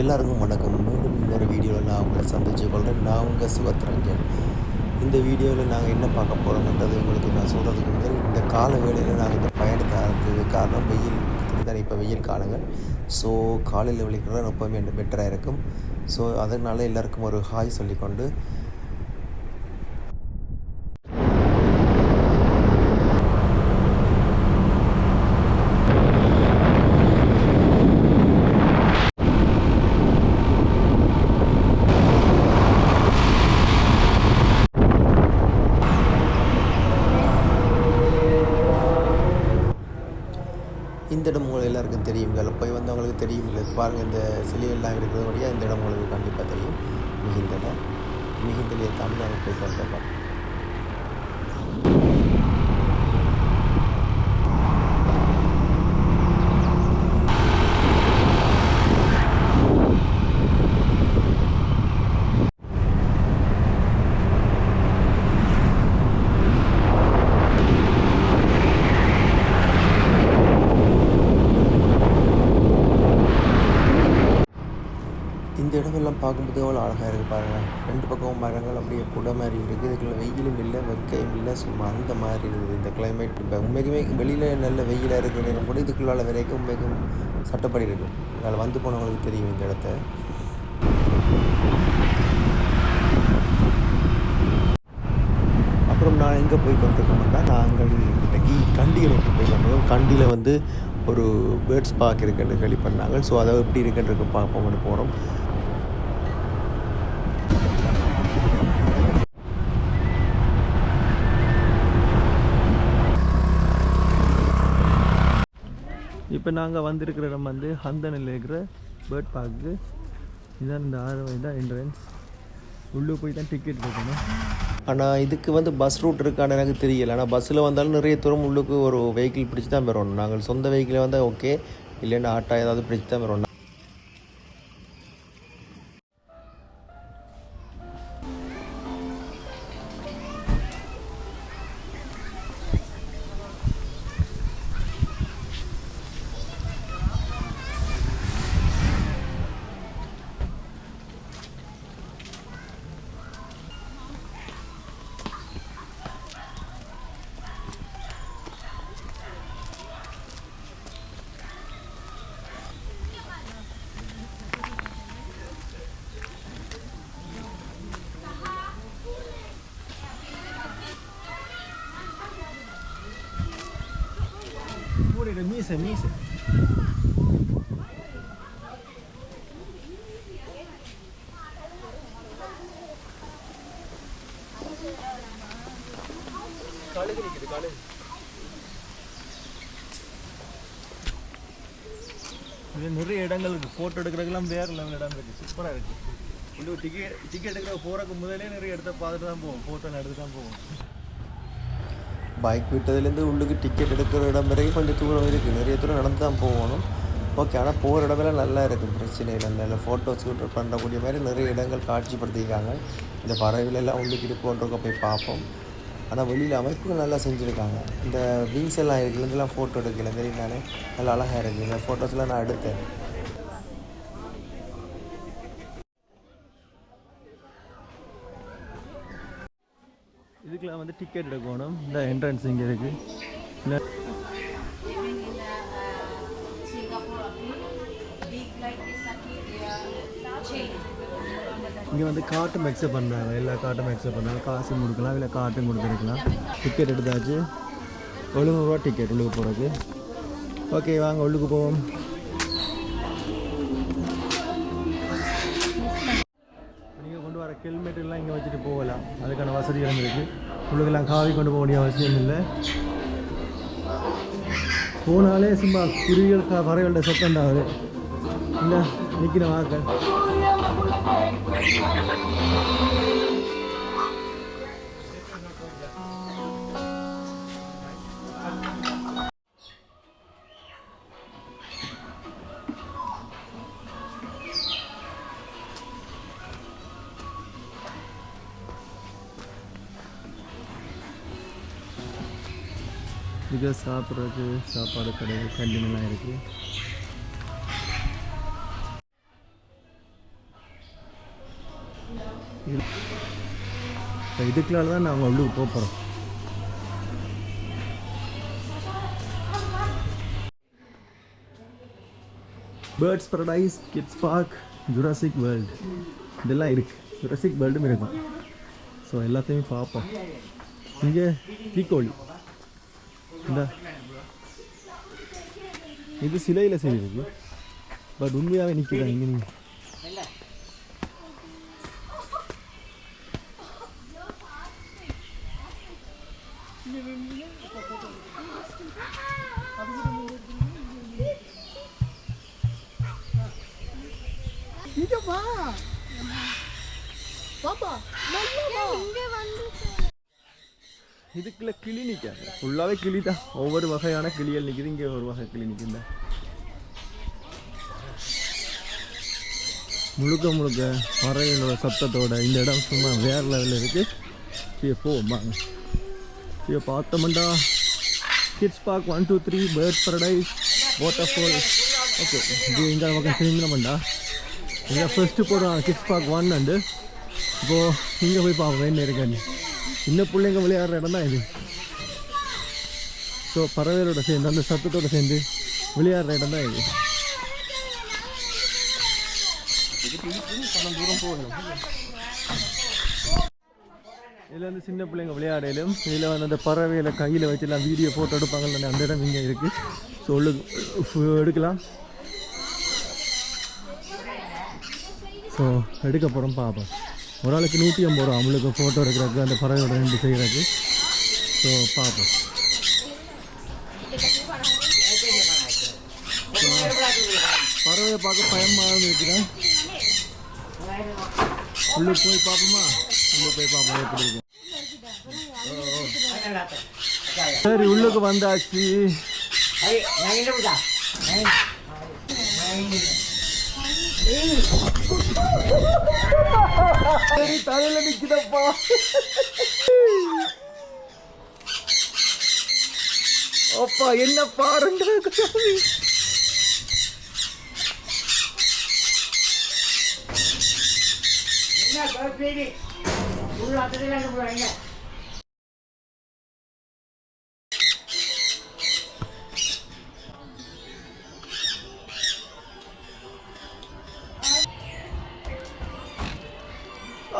எல்லாருக்கும் வணக்கம். மீண்டும் இன்னொரு வீடியோவில் நான் உங்களை சந்திச்சு கொள்கிறேன் நான் உங்கள் சிவத்ரஞ்சன் இந்த வீடியோவில் நாங்கள் என்ன பார்க்க போகிறோம்ன்றது உங்களுக்கு நான் சொல்கிறதுக்கு முதல் இந்த கால வேளையில் நாங்கள் இந்த பயணத்தை ஆரம்பித்தது காரணம் வெயில் தான் இப்போ வெயில் காலங்கள். ஸோ காலையில் விழிக்கிறது எப்போவுமே பெட்டராக இருக்கும். ஸோ அதனால் எல்லாருக்கும் ஒரு ஹாய் சொல்லிக்கொண்டு இந்த இடம் தெரியும் இதில் போய் வந்தவங்களுக்கு தெரியும் இல்லை பாருங்கள் இந்த சிலையெல்லாம் இருக்கிறது வழியாக இந்த இடம் உங்களுக்கு கண்டிப்பாக தெரியும். மிகுந்தலை மிகுந்தலையை தாண்டி நாங்கள் போய் கொண்டோம் இந்த இடமெல்லாம் பார்க்கும்போது அவ்வளோ அழகாக இருக்குது பாருங்கள் ரெண்டு பக்கமும் மரங்கள் அப்படியே குடை மாதிரி இருக்குது இதுக்குள்ள வெயிலும் இல்லை வெக்கையும் இல்லை. சும்மா அந்த மாதிரி இருக்குது இந்த கிளைமேட் இப்போ உண்மைக்குமே வெளியில் நல்ல வெயிலாக இருக்கிற நேரம் கூட இதுக்குள்ளால வரைக்கும் உண்மைக்கும் சட்டப்படி இருக்கும் அதில் வந்து போனவங்களுக்கு தெரியும் இந்த இடத்த. அப்புறம் நான் எங்கே போய் கொண்டிருக்கோம்னா நாங்கள் இன்றைக்கி கண்டியை நோக்கி போய் கொண்டிருக்கோம் கண்டியில் வந்து ஒரு பேர்ட்ஸ் பார்க் இருக்குன்னு கேள்வி பண்ணாங்க. ஸோ அதை எப்படி இருக்குன்றது பார்ப்போம்னு போகிறோம் இப்போ நாங்கள் வந்திருக்கிற இடம் வந்து ஹந்தனில் இருக்கிற பேர்ட் பார்க்கு இதுதான் இந்த ஆறு தான் என்ட்ரன்ஸ் உள்ளே போய் தான் டிக்கெட் எடுக்கணும் ஆனால் இதுக்கு வந்து பஸ் ரூட் இருக்கான்னு எனக்கு தெரியல. ஆனால் பஸ்ஸில் வந்தாலும் நிறைய தூரம் உள்ளுக்கு ஒரு வெஹிக்கிள் பிடிச்சி தான் போயிடணும் நாங்கள் சொந்த வெஹிக்கிளை வந்தால் ஓகே இல்லைன்னா ஆட்டோ ஏதாவது பிடிச்சி தான் வரணும் மீசை மீசை கழுகு நிறைய இடங்கள் இருக்குது ஃபோட்டோ எடுக்கிறதுக்கெல்லாம் வேறு லெவல் இடம் இருக்குது சூப்பராக இருக்குது உள்ளே டிக்கெட் டிக்கெட் எடுக்கிற போகிறக்கு முதலே நிறைய இடத்த பார்த்துட்டு தான் போவோம். ஃபோட்டோ எடுத்து தான் போவோம். பைக் விட்டதுலேருந்து உள்ளுக்கு டிக்கெட் எடுக்கிற இடம் வரைக்கும் கொஞ்சம் தூரம் இருக்குது நிறைய தூரம் நடந்து தான் போகணும். ஓகே ஆனால் போகிற இடமெல்லாம் நல்லா இருக்குது பிரச்சனை இல்லை. நல்ல ஃபோட்டோஸ் பண்ணக்கூடிய மாதிரி நிறைய இடங்கள் காட்சிப்படுத்தியிருக்காங்க. இந்த பறவைகளெல்லாம் உள்ளுக்கு இருக்குன்றக்க போய் பார்ப்போம். ஆனால் வெளியில் அமைப்புகள் நல்லா செஞ்சுருக்காங்க. இந்த விங்ஸ் எல்லாம் இருக்குல்ல இதெல்லாம் ஃபோட்டோ எடுக்கல. தெரியும் நானே. நல்லா அழகாக இருக்குது இந்த ஃபோட்டோஸ்லாம் நான் எடுத்தேன். இதுக்கெலாம் வந்து டிக்கெட் எடுக்கணும். இந்த என்ட்ரன்ஸ் இங்கே இருக்குது இல்லை. இங்கே வந்து காட்டும் அக்செப்ட் பண்ணுறாங்க எல்லா காட்டும் அக்செப்ட் பண்ணுறாங்க காசும் கொடுக்கலாம். இல்லை காட்டும் கொடுத்துருக்கலாம். டிக்கெட் எடுத்தாச்சு. எழுநூறுவா டிக்கெட் உள்ளுக்கு போகிறது ஓகே வாங்க உள்ளுக்கு போவோம். நீங்கள் கொண்டு வர ஹெல்மெட் எல்லாம் இங்கே வச்சுட்டு போகலாம். அதுக்கான வசதிகளும் இருக்குது உள்ளுக்கெல்லாம் காவி கொண்டு போக வேண்டிய அவசியம் இல்லை. போனாலே சும்மா குருவிகள் க- பறவைகளோட சத்தம் தான் ஆகுது இல்லை நிற்கிற வாக்கள் இங்கே சாப்பிட்றதுக்கு சாப்பாடு கடை கேண்டீன்லாம் இருக்குது இதுக்குள்ளால தான் நாங்கள் உள்ளுக்கு போகிறோம் birds paradise kids park Jurassic World இதெல்லாம் இருக்குது ஜுராசிக் வேர்ல்டும் இருக்கும். ஸோ எல்லாத்தையும் பார்ப்போம். இங்கே தீக்கோழி. இந்த. இது சிலையில் செய்திருக்கு. பட் உண்மையாகவே நிற்கிறேன் இங்கே நீங்கள் இங்க வா. பாப்பா இங்க வந்து இதுக்குள்ள கிளி நிற்காது ஃபுல்லாகவே கிளி தான். ஒவ்வொரு வகையான கிளிகள் நிற்கிது இங்கே ஒரு வகை கிளி நிற்குது முழுக்க முழுக்க பறவைகளோட சத்தத்தோட இந்த இடம் சும்மா வேற லெவலில் இருக்கு. இப்போ போவாங்க இப்போ பார்த்தோம்டா. Kids park one two three bird paradise water fall okay இது இந்த பக்கம் திரும்பினோம்டா இங்கே ஃபர்ஸ்ட்டு போடுறாங்க கிட்ஸ் பார்க் ஒன் அண்டு இப்போது இங்கே போய் பார்ப்போம். என்ன இருக்கான்னு. சின்ன பிள்ளைங்க விளையாடுற இடம் தான் இது. ஸோ பறவைகளோட சேர்ந்து அந்த சத்தத்தோட சேர்ந்து விளையாடுற இடம் தான் இது. இதில் வந்து சின்ன பிள்ளைங்க விளையாடையிலும் இதில் வந்து அந்த பறவைகளை கையில் வச்சுலாம் வீடியோ ஃபோட்டோ எடுப்பாங்கல்ல அந்த இடம் இங்கே இருக்குது ஸோ எடுக்கலாம். ஸோ எடுக்க போகிறோம் பார்ப்போம் ஒரு ஆளுக்கு நூற்றி ஐம்பது ரூபா அவங்களுக்கு ஃபோட்டோ எடுக்கிறதுக்கு அந்த பறவையோட ரெண்டு செய்கிறதுக்கு ஸோ பார்ப்போம் பறவையை பார்க்க பயமாக இருக்கிறேன் உள்ளே போய் பார்ப்போமா? உள்ளே போய் பார்ப்போம் எப்படி இருக்கும் சரி உள்ளுக்கு வந்தாச்சு. தலையில நிக்குதப்பா. அப்பா என்ன பாருங்க சாமி.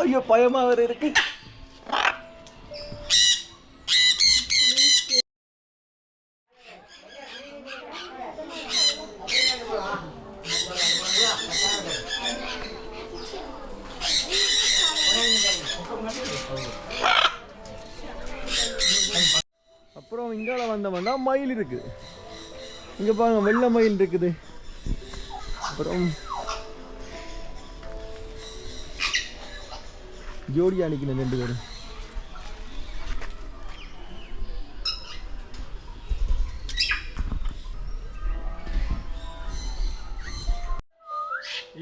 ஐயோ பயமா வேற இருக்கு. அப்புறம் இங்கால வந்தவன்னா மயில் இருக்கு. இங்க பாருங்க வெள்ளை மயில் இருக்குது. அப்புறம் ஜோடி நிற்கணும் ரெண்டு பேரும்.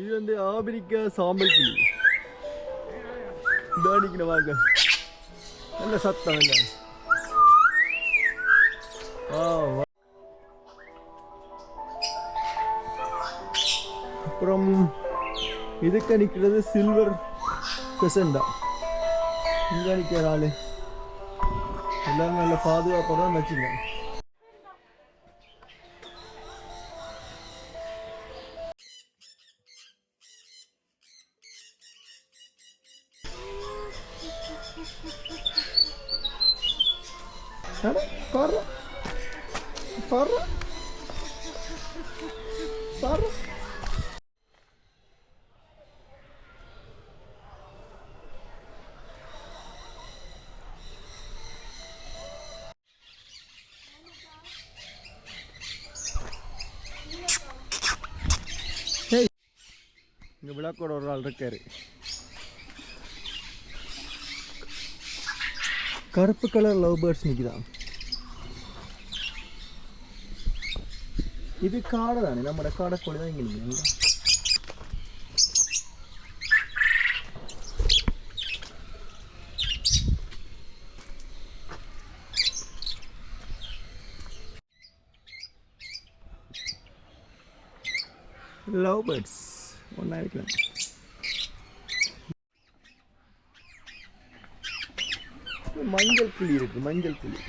இது வந்து ஆப்பிரிக்க சாம்பல் கிளி இதோ நிற்கணும் வாங்க. நல்ல சத்தம் இல்லை ஆ அப்புறம் இதுக்கு நிற்கிறது சில்வர் பெசண்டா நிற்கிற ஆளு எல்லாரும் நல்ல பாதுகாப்போட வச்சுங்க பாரு பாரு பாரு கூட ஒரு ஆள் இருக்காரு. கருப்பு கலர் லவ் பேர்ட்ஸ் நிற்குதான் இது காடை தானே நம்ம காடை கோழி தான் இங்கே நிற்குது லவ் பேர்ட்ஸ் ஒன்றா இருக்கலாம் மஞ்சள் கிளி இருக்கு மஞ்சள் நல்லா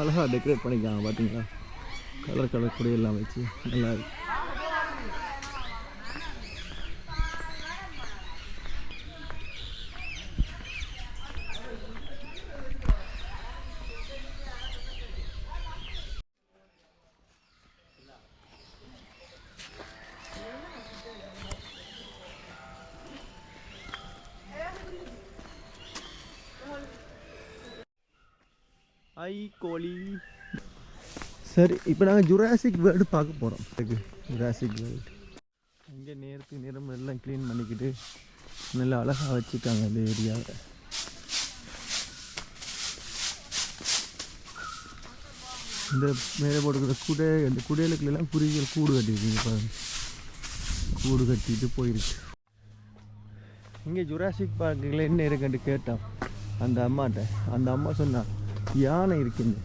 அழகாக டெக்கரேட் பண்ணிக்காங்க பார்த்தீங்களா கலர் கலர் கொடியெல்லாம் வச்சு நல்லா இருக்கு ஐ கோழி சரி இப்போ நாங்கள் ஜுராசிக் வேர்ல்டு பார்க்க போகிறோம் ஜுராசிக் வேர்ல்டு இங்கே நேரத்துக்கு நேரம் எல்லாம் க்ளீன் பண்ணிக்கிட்டு நல்லா அழகாக வச்சுருக்காங்க இந்த ஏரியாவை இந்த மேலே போட்டுக்கிற குடை அந்த குடையிலுக்குலாம் குருவிகள் கூடு கட்டியிருக்கீங்க பாருங்க. கூடு கட்டிட்டு போயிருக்கு. இங்கே ஜுராசிக் பார்க்கில் என்ன இருக்குன்ட்டு கேட்டோம் அந்த அம்மாட்ட. அந்த அம்மா சொன்னான் யானை இருக்குன்னு.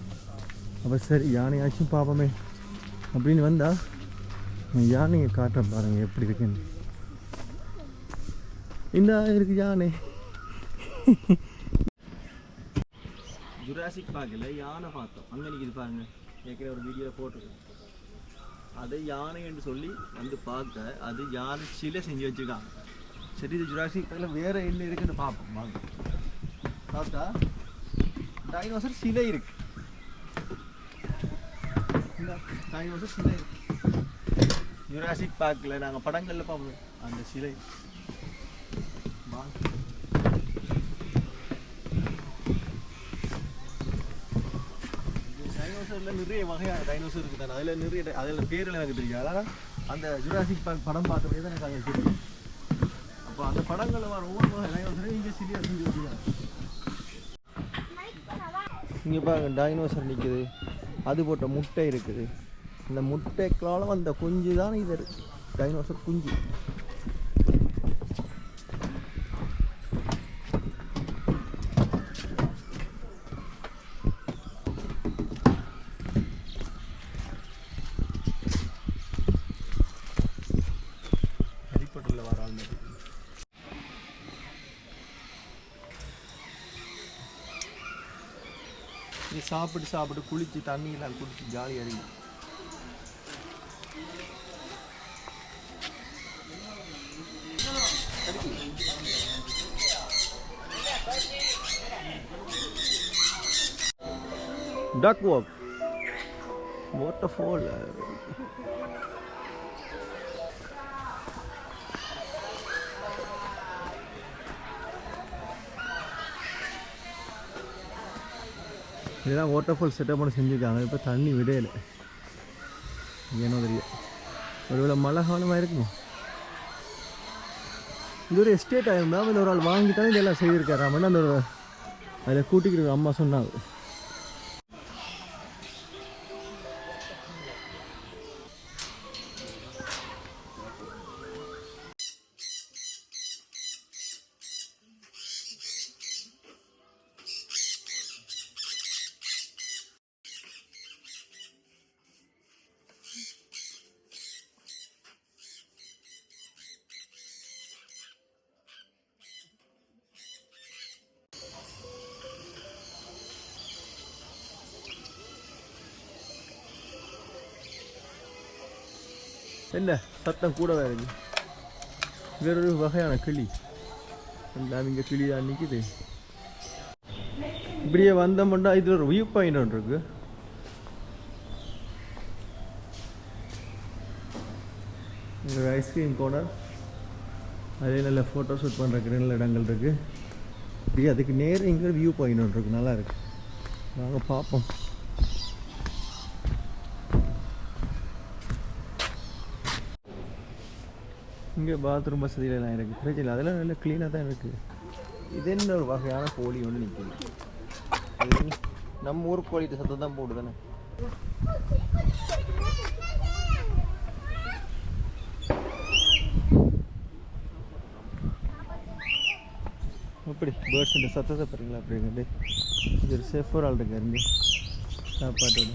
அப்போ சரி யானையாச்சும் பார்ப்போமே அப்படின்னு வந்தால் யானையை காட்டுற பாருங்க எப்படி இருக்குன்னு. இந்த இருக்கு யானை. ஜுராசிக் பார்க்கல யானை பார்த்தோம். அங்கே நிற்கிது பாருங்க. ஏற்கனவே ஒரு வீடியோவில் போட்டிருக்கேன் அதை யானை என்று சொல்லி வந்து பார்க்க அது யானை சிலை செஞ்சு வச்சுருக்காங்க. சரி இது ஜுராசிக் பார்க்கல வேற என்ன இருக்குன்னு பார்ப்போம். வாங்க. பார்த்தா டைனோசர் சிலை இருக்கு. இந்த வந்து சிலை யுராசிக் பார்க்கில் நாங்கள் படங்களில் பார்ப்போம் அந்த சிலை. டைனோசரில் நிறைய வகையான டைனோசர் இருக்குது தானே. அதில் நிறைய அதில் பேரில் எனக்கு தெரியும் அதனால் அந்த ஜுராசிக் பார்க் படம் பார்த்தபடி தான் எனக்கு அதில் தெரியும். அப்போ அந்த படங்களில் வர ஒவ்வொரு வகை டைனோசரையும் இங்கே சிலியாக செஞ்சு வச்சுருக்காங்க இங்கே பாருங்க டைனோசர் நிற்குது அது போட்ட முட்டை இருக்குது. இந்த முட்டைக்கால வந்த குஞ்சு தான் இது டைனோசர் குஞ்சு. நீ சாப்பிட்டு சாப்பிட்டு குளித்து தண்ணியெல்லாம் குளித்து ஜாலியாக இருக்கும் டக் வாக் வாட்டர் இதெல்லாம் வாட்டர் ஃபால் செட்டப் பண்ண செஞ்சுருக்காங்க. இப்போ தண்ணி விடையலை ஏனோ தெரியும்? ஒருவேளை மழை காலமாக இருக்குமோ? இது ஒரு எஸ்டேட் ஆயிருந்தா இந்த ஒரு ஆள் வாங்கிட்டாலும் இதெல்லாம் செய்திருக்காரு. அந்த ஒரு அதில் கூட்டிக்கிட்டு அம்மா சொன்னாங்க. என்ன? சத்தம் கூட இருக்கு? வேறொரு வகையான கிளி. எல்லாம் இங்கே கிளி தான் நிற்குது இப்படியே வந்தோம்னா இதில் ஒரு வியூ பாயிண்ட் ஒன்று இருக்கு. ஒரு ஐஸ்கிரீம் கோனர் அதே நல்ல ஃபோட்டோ ஷூட் பண்ணுறதுக்கு நல்ல இடங்கள் இருக்குது இப்படி அதுக்கு நேர் இங்கே வியூ பாயிண்ட் ஒன்று இருக்குது நல்லா இருக்குது நாங்கள் பார்ப்போம். இங்கே பாத்ரூம் வசதியெல்லாம் இருக்குது பிரச்சனை இல்லை. அதெல்லாம் நல்ல க்ளீனாக தான் இருக்குது இது என்ன ஒரு வகையான கோழி ஒன்று நிற்குது நம்ம ஊர் கோழிட்டு சத்தம் தான் போடு தானே? அப்படி பேர்ட்ஸ் சத்தத்தை பாருங்களா அப்படி இருந்து இது ஒரு சேஃப் ஒரு ஆள் இருக்கு இருந்து சாப்பாட்டோட.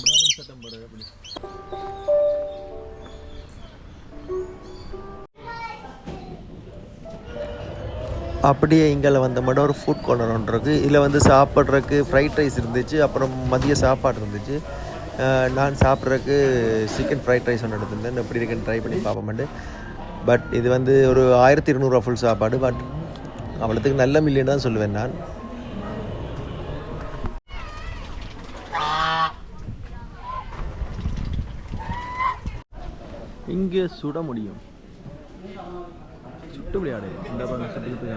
சத்தம் போட சத்தம் அப்படி அப்படியே இங்கே வந்த மட்டும் ஒரு ஃபுட் கார்னர் ஒன்று இருக்குது இதில் வந்து சாப்பிட்றதுக்கு ஃப்ரைட் ரைஸ் இருந்துச்சு அப்புறம் மதிய சாப்பாடு இருந்துச்சு. நான் சாப்பிட்றதுக்கு சிக்கன் ஃப்ரைட் ரைஸ் ஒன்று எடுத்திருந்தேன். எப்படி இருக்குன்னு ட்ரை பண்ணி பார்ப்போம்ட்டு பட் இது வந்து ஒரு ஆயிரத்தி இருநூறுவா ஃபுல் சாப்பாடு பட் அவ்வளோத்துக்கு நல்ல மில்லியன் தான் சொல்லுவேன் நான். இங்கே சுட முடியும் சுட்டு விளையாடு இந்த பாருங்க சுட்டு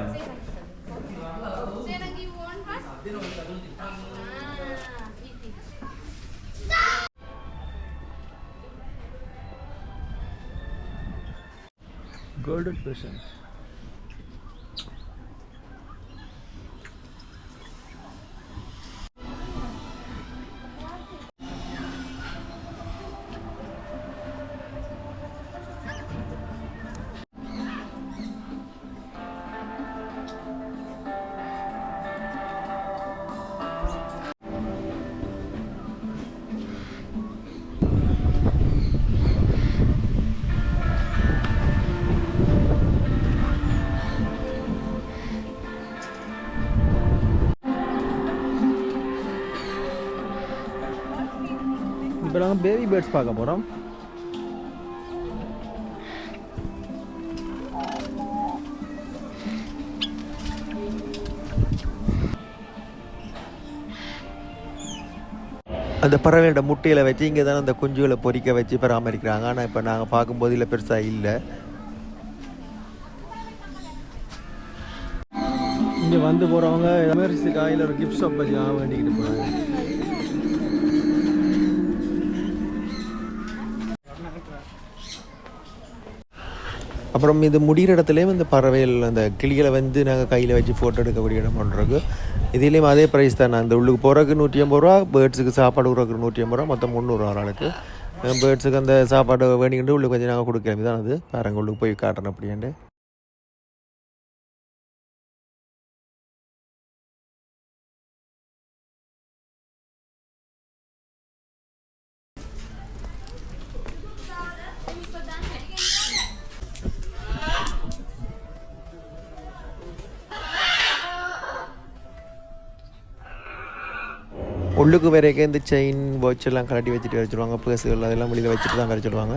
கோல்டன் பெர்சன் இப்போ நாங்கள் பேபி பேர்ட்ஸ் பார்க்க போகிறோம் அந்த பறவையோட முட்டையில் வச்சு இங்கே தான் அந்த குஞ்சுகளை பொறிக்க வச்சு பராமரிக்கிறாங்க. ஆனால் இப்போ நாங்கள் பார்க்கும்போது இல்லை பெருசாக இல்லை. இங்கே வந்து போகிறவங்க எமர்ஜென்சி காயில் ஒரு கிஃப்ட் ஷாப் வச்சு வேண்டிக்கிட்டு போகிறாங்க அப்புறம் இது முடிகிற இடத்துலையும் இந்த பறவைகள் அந்த கிளிகளை வந்து நாங்கள் கையில் வச்சு ஃபோட்டோ எடுக்கக்கூடிய இடம் பண்ணுறதுக்கு இதுலேயும் அதே ப்ரைஸ் தான். அந்த உள்ளுக்கு போகிறதுக்கு நூற்றி ஐம்பது ரூபா பேர்ட்ஸுக்கு சாப்பாடு விட்றதுக்கு நூற்றி ஐம்பது ரூபா மொத்தம் முந்நூறுவா ஆளுக்கு பேர்ட்ஸுக்கு அந்த சாப்பாடு வேண்டிக்கிட்டு உள்ளுக்கு கொஞ்சம் நாங்கள் கொடுக்குறோம். தான் அது. பாருங்க உள்ளுக்கு போய் காட்டுறேன் அப்படின்ட்டு உள்ளுக்கு வரைக்கும் இந்த செயின் வாட்ச் எல்லாம் கழட்டி வச்சுட்டு வச்சுருவாங்க பேசுகள் அதெல்லாம் வெளியில் வச்சுட்டு தான் வர சொல்லுவாங்க.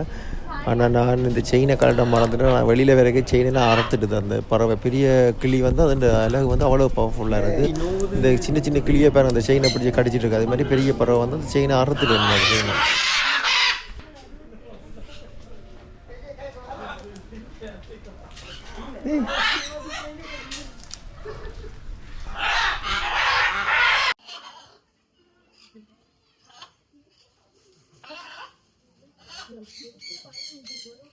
ஆனால் நான் இந்த செயினை கலட்ட மறந்துட்டு நான் வெளியில் வரைக்கும் செயினெல்லாம் அறுத்துட்டு அந்த பறவை பெரிய கிளி வந்து அதோட அழகு வந்து அவ்வளோ பவர்ஃபுல்லாக இருக்குது இந்த சின்ன சின்ன கிளியை பாருங்க அந்த செயினை பிடிச்சி கடிச்சிட்டு இருக்கு. அது மாதிரி பெரிய பறவை வந்து அந்த செயினை அறுத்துட்டு இருந்தது அந்த செயினை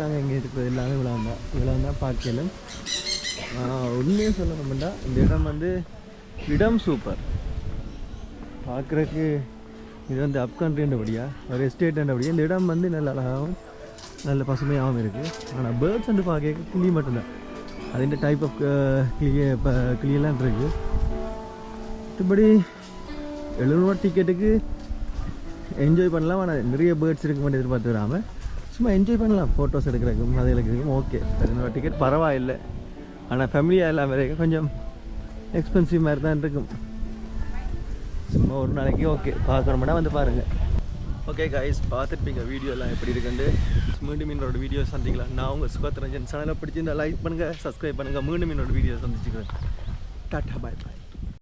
நாங்கள் இங்கே இருக்கிறது எல்லாமே விளாண்டா தான் இவ்வளோ தான் பார்க்கலும் உண்மையாக சொல்லணும்னா இந்த இடம் வந்து இடம் சூப்பர் பார்க்குறக்கு இது வந்து அப் கண்ட்ரின்றபடியா ஒரு எஸ்டேட்ன்றபடியா இந்த இடம் வந்து நல்ல அழகாகவும் நல்ல பசுமையாகவும் இருக்குது ஆனால் பேர்ட்ஸ் வந்து பார்க்க கிளி மட்டும்தான். அதுன்ற டைப் ஆஃப் கிளியே இப்போ கிளியெல்லாம் இருக்குது மற்றபடி எழுநூறு டிக்கெட்டுக்கு என்ஜாய் பண்ணலாம். ஆனால் நிறைய பேர்ட்ஸ் இருக்க மாட்டேன் எதிர்பார்த்து வராமல் சும்மா என்ஜாய் பண்ணலாம். ஃபோட்டோஸ் எடுக்கிறதுக்கும் அது எடுக்கிறதுக்கும் ஓகே பதினோரு டிக்கெட் பரவாயில்லை. ஆனால் ஃபேமிலியாக எல்லாம் வரைக்கும் கொஞ்சம் எக்ஸ்பென்சிவ் மாதிரி தான் இருக்கும். சும்மா ஒரு நாளைக்கு ஓகே பார்க்கணும்னா வந்து பாருங்கள் ஓகே காய்ஸ் பார்த்துருப்பீங்க வீடியோலாம் எப்படி இருக்குண்டு மீண்டும் என்னோட வீடியோ சந்திக்கலாம். நான் உங்கள் சுகத்ரஞ்சன். சேனலை பிடிச்சிருந்தா லைக் பண்ணுங்கள் சப்ஸ்கிரைப் பண்ணுங்கள் மீண்டும் என்னோட வீடியோ சந்திச்சுக்கிறேன். டாட்டா பாய் பாய்